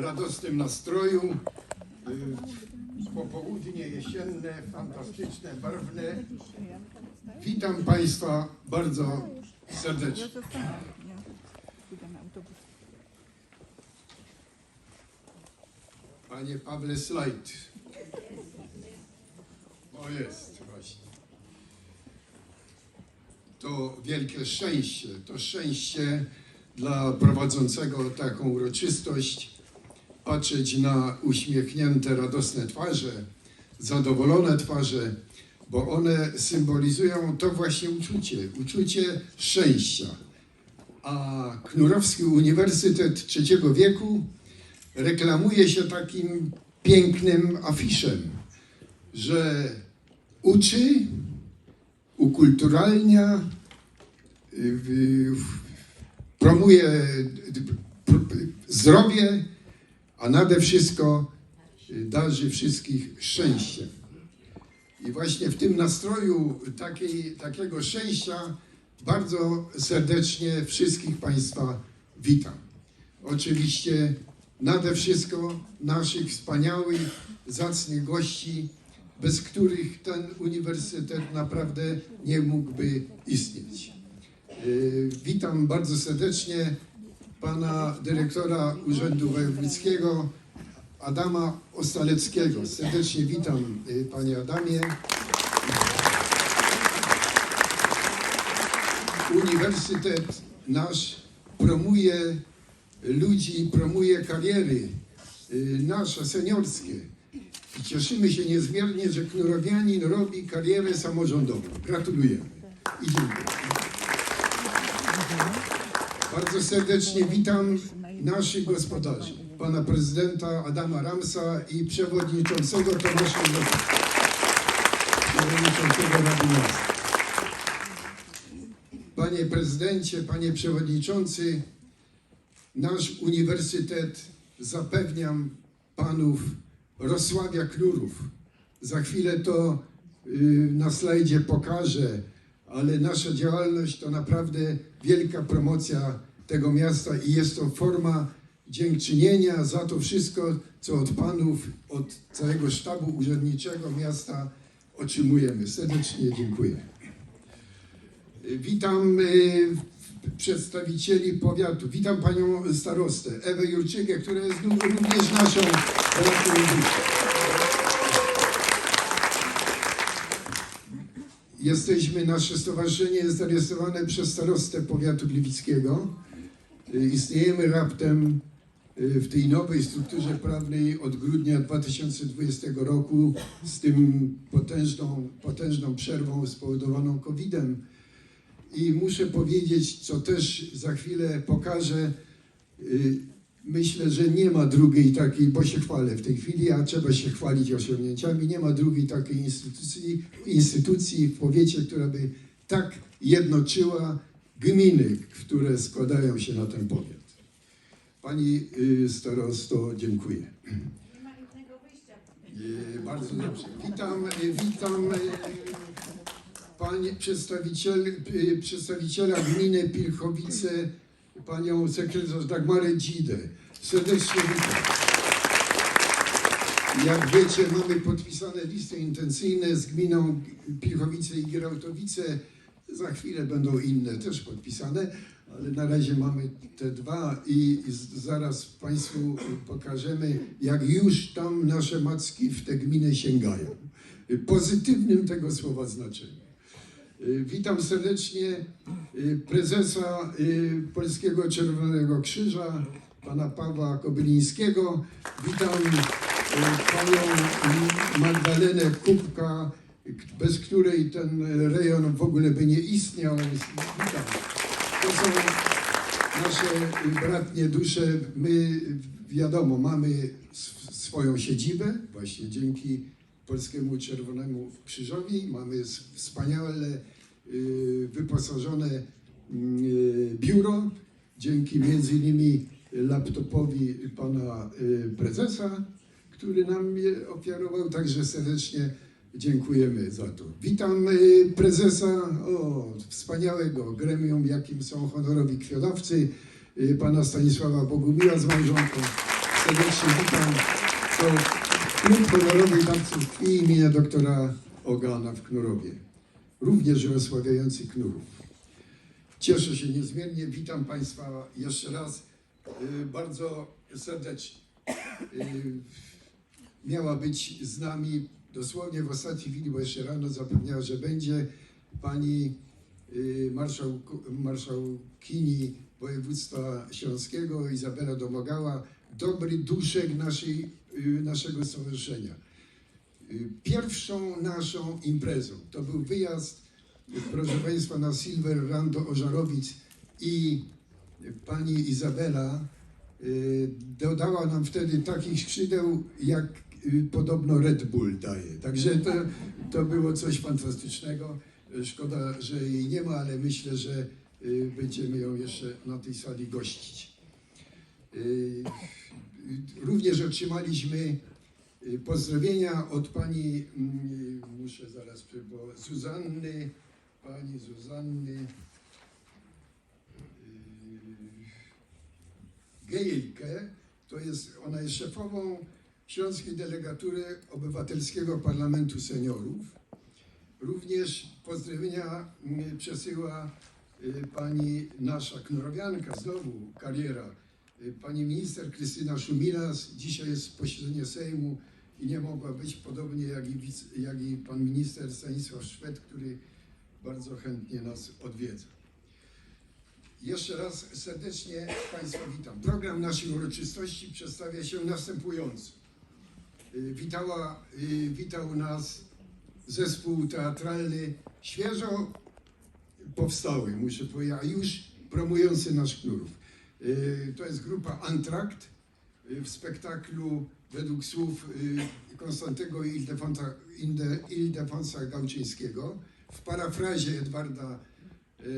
radosnym nastroju. y, Popołudnie jesienne, fantastyczne, barwne. Witam Państwa bardzo serdecznie. Panie Pawle, slajd. O jest, właśnie. To wielkie szczęście, to szczęście dla prowadzącego taką uroczystość, patrzeć na uśmiechnięte, radosne twarze, zadowolone twarze, bo one symbolizują to właśnie uczucie, uczucie szczęścia. A Knurowski Uniwersytet Trzeciego Wieku reklamuje się takim pięknym afiszem, że uczy, ukulturalnia, y, promuje zdrowie, a nade wszystko y, darzy wszystkich szczęściem. I właśnie w tym nastroju takiej, takiego szczęścia bardzo serdecznie wszystkich Państwa witam. Oczywiście nade wszystko naszych wspaniałych, zacnych gości, bez których ten uniwersytet naprawdę nie mógłby istnieć. Yy, Witam bardzo serdecznie pana dyrektora Urzędu Wojewódzkiego Adama Ostaleckiego. Serdecznie witam yy, panie Adamie. Uniwersytet nasz promuje ludzi, promuje kariery y, nasze seniorskie. I cieszymy się niezmiernie, że Knurowianin robi karierę samorządową. Gratulujemy i dziękuję. Bardzo serdecznie witam naszych gospodarzy, pana prezydenta Adama Ramsa i przewodniczącego Tomasza przewodniczącego Rady Miasta. Panie prezydencie, panie przewodniczący, nasz uniwersytet, zapewniam panów, rozsławia knurów. Za chwilę to y, na slajdzie pokażę, ale nasza działalność to naprawdę wielka promocja tego miasta i jest to forma dziękczynienia za to wszystko, co od panów, od całego sztabu urzędniczego miasta otrzymujemy. Serdecznie dziękuję. Witam y, przedstawicieli powiatu. Witam panią starostę Ewę Jurczykę, która jest również naszą Jesteśmy, nasze stowarzyszenie jest zarejestrowane przez starostę powiatu gliwickiego. Y, Istniejemy raptem y, w tej nowej strukturze prawnej od grudnia 2020 roku z tym potężną, potężną przerwą spowodowaną COVID-em. I muszę powiedzieć, co też za chwilę pokażę, y, myślę, że nie ma drugiej takiej, bo się chwalę w tej chwili, a trzeba się chwalić osiągnięciami, nie ma drugiej takiej instytucji, instytucji w powiecie, która by tak jednoczyła gminy, które składają się na ten powiat. Pani y, starosto, dziękuję. Nie ma innego wyjścia. E, Bardzo dobrze. Witam, e, witam panie przedstawiciel, przedstawiciela gminy Pilchowice, panią sekretarz Dagmarę Dzidę. Serdecznie witam. Jak wiecie, mamy podpisane listy intencyjne z gminą Pilchowice i Gierałtowice. Za chwilę będą inne też podpisane, ale na razie mamy te dwa i zaraz Państwu pokażemy, jak już tam nasze macki w te gminy sięgają. Pozytywnym tego słowa znaczeniu. Y, Witam serdecznie y, prezesa y, Polskiego Czerwonego Krzyża, pana Pawła Kobylińskiego. Witam panią Magdalenę Kubka, bez której ten rejon w ogóle by nie istniał. To są nasze bratnie dusze. My, wiadomo, mamy sw- swoją siedzibę, właśnie dzięki Polskiemu Czerwonemu Krzyżowi. Mamy wspaniale y, wyposażone y, biuro, dzięki między innymi laptopowi pana y, prezesa, który nam je ofiarował. Także serdecznie dziękujemy za to. Witam y, prezesa o, wspaniałego gremium, jakim są honorowi kwiatowcy, y, pana Stanisława Bogumiła z małżonką. Serdecznie witam. To klub honorowych dawców krwi imienia doktora Ogana w Knurowie, również rozsławiający Knurów. Cieszę się niezmiernie, witam Państwa jeszcze raz y, bardzo serdecznie. Miała być z nami dosłownie w ostatniej chwili, bo jeszcze rano zapewniała, że będzie pani y, marszał, marszałkini województwa śląskiego Izabela Domagała, dobry duszek naszej, y, naszego stowarzyszenia. Y, Pierwszą naszą imprezą to był wyjazd, proszę Państwa, na Silver do Ożarowic i pani Izabela dodała nam wtedy takich skrzydeł, jak podobno Red Bull daje. Także to, to było coś fantastycznego. Szkoda, że jej nie ma, ale myślę, że y, będziemy ją jeszcze na tej sali gościć. Y, y, Również otrzymaliśmy y, pozdrowienia od pani, mm, muszę zaraz, bo Zuzanny, pani Zuzanny y, Gejlkę, to jest, ona jest szefową Śląskiej Delegatury Obywatelskiego Parlamentu Seniorów. Również pozdrowienia mm, przesyła y, pani nasza knorowianka, znowu kariera, y, pani minister Krystyna Szumilas. Dzisiaj jest posiedzenie Sejmu i nie mogła być, podobnie jak i, jak i pan minister Stanisław Szwed, który bardzo chętnie nas odwiedza. Jeszcze raz serdecznie Państwa witam. Program naszej uroczystości przedstawia się następująco. Witała, y, witał nas zespół teatralny świeżo powstały, muszę powiedzieć, a już promujący nasz knurów. Y, To jest grupa Antrakt y, w spektaklu według słów Konstantego Ildefonsa, Ildefonsa Gałczyńskiego w parafrazie Edwarda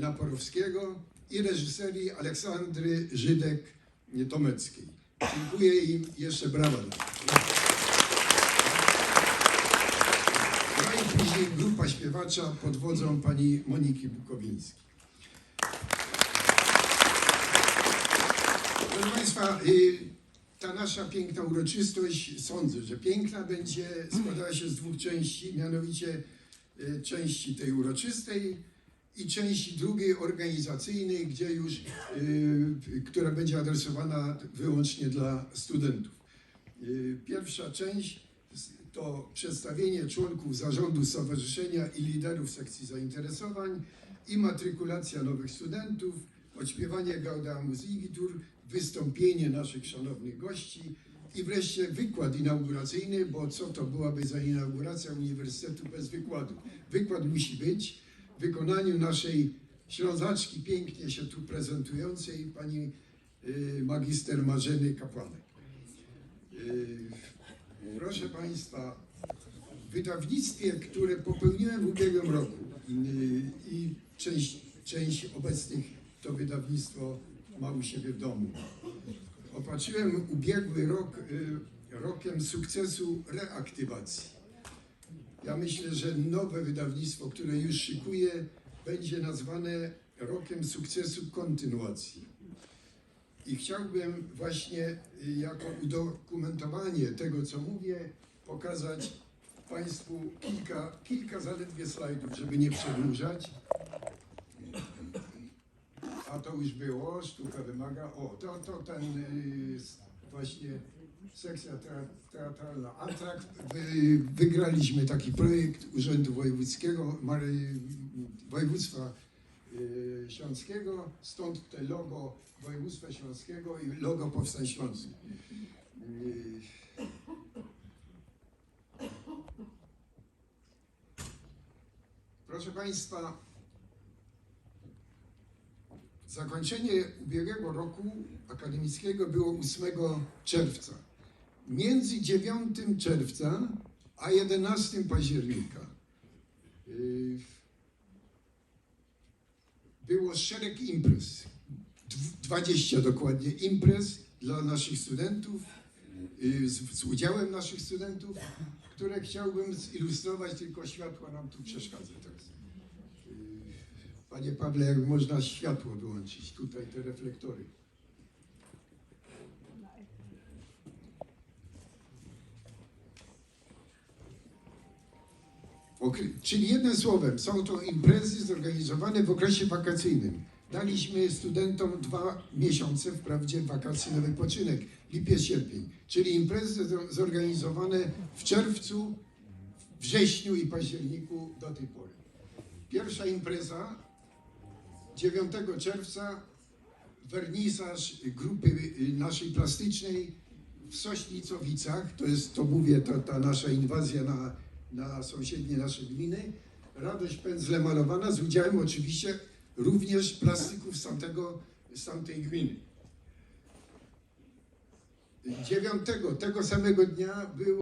Naporowskiego i reżyserii Aleksandry Żydek-Tomeckiej. Dziękuję im jeszcze brawa. dla nich. No i grupa śpiewacza pod wodzą pani Moniki Bukowińskiej. Proszę Państwa, y, ta nasza piękna uroczystość, sądzę, że piękna będzie składała się z dwóch części, mianowicie y, części tej uroczystej i części drugiej organizacyjnej, gdzie już, y, która będzie adresowana wyłącznie dla studentów. Pierwsza część to przedstawienie członków zarządu stowarzyszenia i liderów sekcji zainteresowań i matrykulacja nowych studentów, odśpiewanie Gaudeamus Igitur, wystąpienie naszych szanownych gości i wreszcie wykład inauguracyjny, bo co to byłaby za inauguracja uniwersytetu bez wykładu? Wykład musi być w wykonaniu naszej ślązaczki pięknie się tu prezentującej, pani y, magister Marzeny Kapłanek. Y, Proszę Państwa, w wydawnictwie, które popełniłem w ubiegłym roku i część, część obecnych to wydawnictwo ma u siebie w domu. Opatrzyłem ubiegły rok yy, rokiem sukcesu reaktywacji. Ja myślę, że nowe wydawnictwo, które już szykuje, będzie nazwane rokiem sukcesu kontynuacji. I chciałbym właśnie y, jako udokumentowanie tego, co mówię, pokazać Państwu kilka, kilka zaledwie slajdów, żeby nie przedłużać. A to już było, sztuka wymaga. O, to, to ten y, właśnie sekcja tea- teatralna Antrakt. Wy, wygraliśmy taki projekt Urzędu Wojewódzkiego, Mary, Województwa Śląskiego, stąd te logo Województwa Śląskiego i logo Powstań Śląskich. Y, Proszę Państwa, zakończenie ubiegłego roku akademickiego było 8 czerwca. Między 9 czerwca a 11 października y, było szereg imprez. Dw- 20 dokładnie imprez dla naszych studentów. y, z, z udziałem naszych studentów, które chciałbym zilustrować, tylko światła nam tu przeszkadza teraz. Y, Panie Pawle, jak można światło wyłączyć, tutaj te reflektory. Czyli jednym słowem, są to imprezy zorganizowane w okresie wakacyjnym. Daliśmy studentom dwa miesiące, wprawdzie wakacji na wypoczynek, lipiec, sierpień. Czyli imprezy zor- zorganizowane w czerwcu, wrześniu i październiku do tej pory. Pierwsza impreza 9 czerwca, wernisaż grupy y, naszej plastycznej w Sośnicowicach, to jest, to mówię, ta, ta nasza inwazja na, na sąsiednie nasze gminy. Radość pędzle malowana z udziałem oczywiście również plastyków z, tamtego, z tamtej gminy. 9 tego samego dnia było